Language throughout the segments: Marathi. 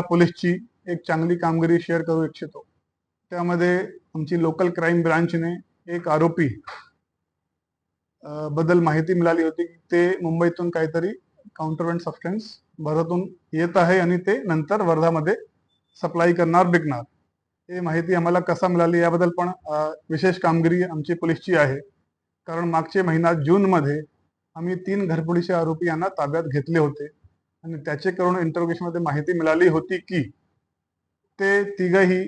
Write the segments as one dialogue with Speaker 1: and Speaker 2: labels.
Speaker 1: पोलीसची एक चांगली कामगिरी शेअर करू इच्छितो. त्यामध्ये आमची लोकल क्राईम ब्रांचने एक आरोपी बद्दल माहिती मिळाली होती की ते मुंबईतून काहीतरी काउंटरवेंट सबस्टन्स भारतातून येत आहे आणि ते नंतर वर्धामध्ये सप्लाय करणार विकणार. हे माहिती आम्हाला कसा मिळाली याबद्दल पण विशेष कामगिरी आमची पोलीसची आहे. कारण मागचे महिना जूनमध्ये आम्ही तीन घरफोडीचे आरोपी यांना ताब्यात घेतले होते. आणि त्याचेकडून इंटरोगेशनमध्ये माहिती मिळाली होती की ते तिघही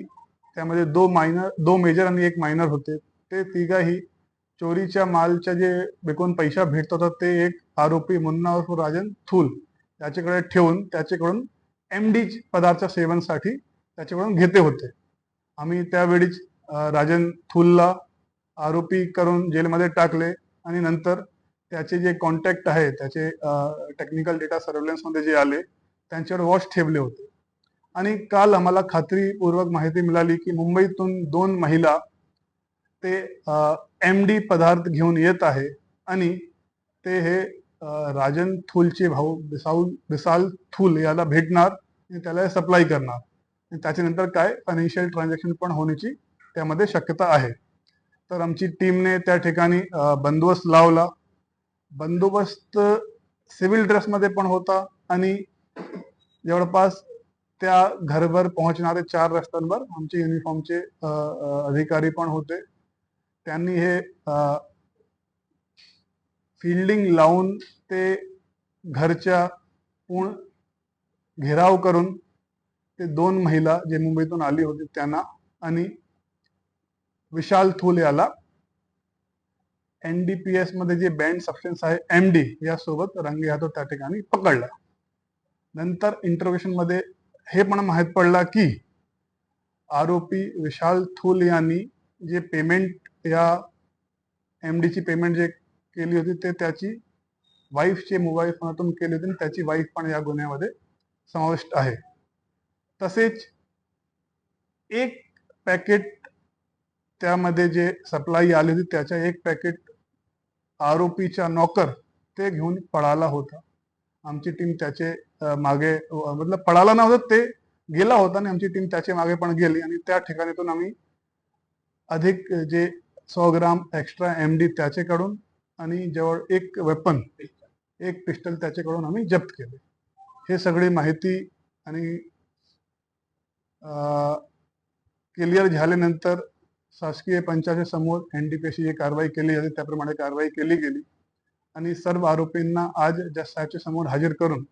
Speaker 1: त्यामध्ये दो मायनर दो मेजर आणि एक मायनर होते. ते तिघही चोरीच्या मालच्या जे विकून पैसा भेटत होता ते एक आरोपी मुन्ना उर्फ राजन थूल त्याच्याकडे ठेवून त्याच्याकडून एम डी पदार्थ सेवनसाठी त्याच्याकडून घेते होते. आम्ही त्यावेळीच राजन थूलला आरोपी करून जेलमध्ये टाकले आणि नंतर त्याचे जे कॉन्टॅक्ट आहे त्याचे टेक्निकल डेटा सर्व्हिलन्समध्ये जे आले त्यांच्यावर वॉच ठेवले होते. आणि काल आम्हाला खात्रीपूर्वक माहिती मिळाली की मुंबईतून दोन महिला ते एम डी पदार्थ घेऊन येत आहे आणि ते हे राजन थूलचे भाऊ बिसाऊल बिसाल थूल याला भेटणार आणि त्याला सप्लाय करणार. त्याच्यानंतर काय? फायनान्शियल ट्रान्झॅक्शन पण होण्याची त्यामध्ये शक्यता आहे. तर आमची टीमने त्या ठिकाणी बंदोबस्त लावला. बंदोबस्त सिव्हिल ड्रेसमध्ये पण होता आणि जवळपास त्या घरभर पोहोचणारे चार रस्त्यांवर आमचे युनिफॉर्मचे अधिकारी पण होते. त्यांनी हे फिल्डिंग लावून ते घरच्या पूर्ण घेराव करून ते दोन महिला जे मुंबईतून आली होती त्यांना आणि विशाल थूल याला एनडीपीएसमध्ये जे बँड सबस्टन्स आहे एम डी यासोबत रंगे हातो त्या ठिकाणी पकडला. नंतर इंटरोगेशनमध्ये हे पण माहीत पडला की आरोपी विशाल थूल यांनी जे पेमेंट या एम ची पेमेंट जे केली होती ते त्याची वाईफचे मोबाईल फोनातून केली होती आणि त्याची वाईफ पण या गुन्ह्यामध्ये समाविष्ट आहे. तसेच एक पॅकेट त्यामध्ये जे सप्लाय आली होती त्याच्या एक पॅकेट आरोपीच्या नॉकर ते घेऊन पळाला होता. आमची टीम त्याचे मागे मतलब पळाला नव्हतं ते गेला होता आणि आमची टीम त्याच्यामागे पण गेली आणि त्या ठिकाणीतून आम्ही अधिक जे सौ ग्राम एक्स्ट्रा एम डी त्याच्याकडून आणि जवळ एक वेपन एक पिस्टल त्याच्याकडून आम्ही जप्त केले. हे सगळी माहिती आणि क्लिअर झाल्यानंतर शासकीय पंचायती समोर एनडीपीसी जी कारवाई केली जाते. त्याप्रमाणे कारवाई केली गेली. आणि सर्व आरोपींना आज जज समोर हजर करून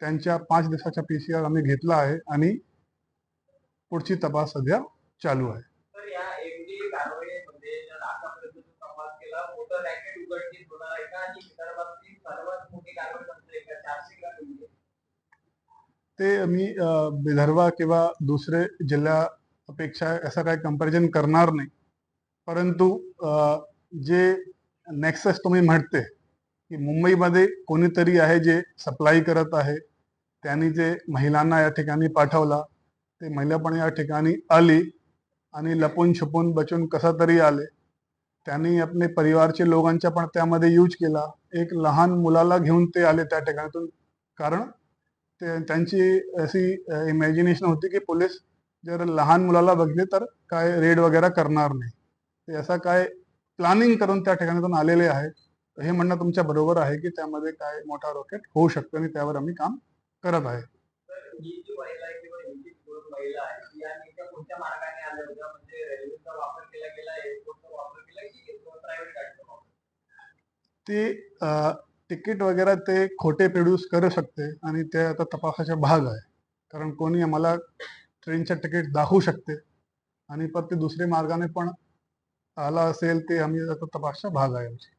Speaker 1: त्यांच्या पाच दिवसाचा पीसीआर आम्ही घेतला आहे आणि पुढची तपास सध्या चालू आहे. ते मी विदर्भ किंवा दुसरे पेक्षा असं काही कंपॅरिझन करणार नाही. परंतु जे नेक्सस तुम्ही म्हणते की मुंबईमध्ये कोणीतरी आहे जे सप्लाय करत आहे त्यांनी जे महिलांना या ठिकाणी पाठवला ते महिला पण या ठिकाणी आली आणि लपून छपून बचून कसा तरी आले. त्यांनी आपले परिवारचे लोकांच्या पण त्यामध्ये यूज केला. एक लहान मुलाला घेऊन ते आले त्या ठिकाणातून. कारण ते त्यांची अशी इमॅजिनेशन होती की पोलीस जर लहान मुलाला बघले तर काय रेड वगैरे करणार नाही. ते असं काय प्लॅनिंग करून त्या ठिकाणातून आलेले आहेत. हे म्हणणं तुमच्या बरोबर आहे की त्यामध्ये काय मोठा रॉकेट होऊ शकतं आणि त्यावर आम्ही काम करत आहे.
Speaker 2: म्हणजे
Speaker 1: ते तिकीट वगैरे ते खोटे प्रोड्यूस करू शकते आणि ते आता तपासाचा भाग आहे. कारण कोणी आम्हाला ट्रेनचे तिकीट दाखवू शकते. आणि पण ते दुसऱ्या मार्गाने पण आला असेल ते आम्ही आता तपासचा भाग आहे
Speaker 2: आमची